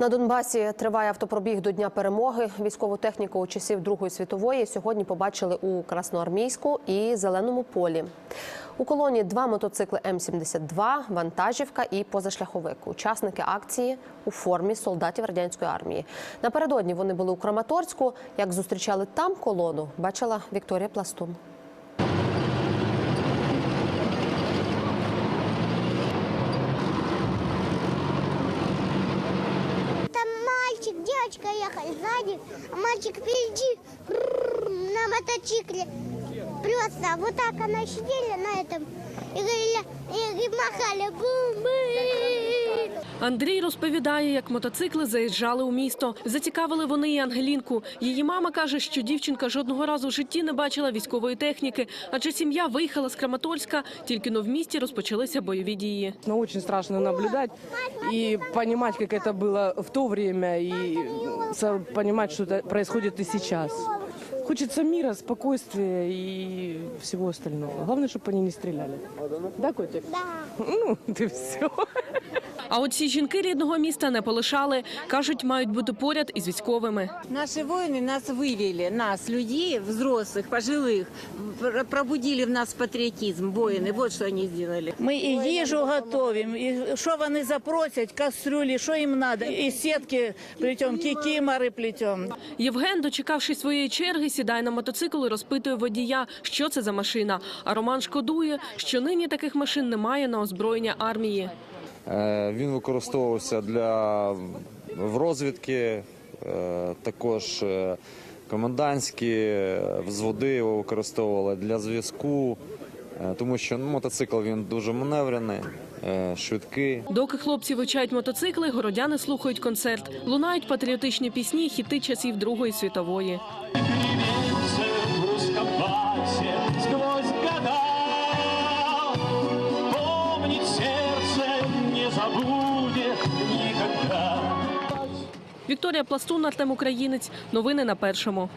На Донбасі триває автопробіг до Дня перемоги. Військову техніку часів Другої світової сьогодні побачили у Красноармійську і Зеленому полі. У колоні два мотоцикли М-72, вантажівка і позашляховик. Учасники акції у формі солдатів радянської армії. Напередодні вони були у Краматорську. Як зустрічали там колону, бачила Вікторія Пластун. Там мальчик, девочка ехали сзади, а мальчик впереди на мотоцикле. Просто вот так она сидели на этом и, говорили, и, махали бум Андрій розповідає, як мотоцикли заїжджали у місто. Зацікавили вони і Ангелінку. Її мама каже, що дівчинка жодного разу в житті не бачила військової техніки, адже сім'я виїхала з Краматорська, тільки но в місті розпочалися бойові дії. Но очень страшно наблюдать и понимать, как это было в то время, и со- понимать, что это происходит и сейчас. Хочется мира, спокойствия и всего остального. Главное, чтобы они не стреляли. Да, котик? Да. Ну, ты все. А от ці жінки рідного міста не полишали. кажуть, мають бути поряд із військовими. Наши воины нас вывели, нас, людей, взрослых, пожилых, пр- пробудили в нас патриотизм, воины. Вот что они сделали. Ми і їжу готуємо, і що вони запросять, кастрюлі, що їм треба, і сітки плетемо, кікімори плетемо. Євген, дочекавшись своєї черги, сідає на мотоцикл і розпитує водія, що це за машина. А Роман шкодує, що нині таких машин немає на озброєння армії. Е, Він використовувався для в розвідки, е, також е, комендантські взводи його використовували для зв'язку, тому що ну, мотоцикл він дуже маневрений, швидкий. Доки хлопці вивчають мотоцикли, городяни слухають концерт. Лунають патріотичні пісні, хіти часів Другої світової. Вікторія Пластун, Артем Українець. Новини на першому.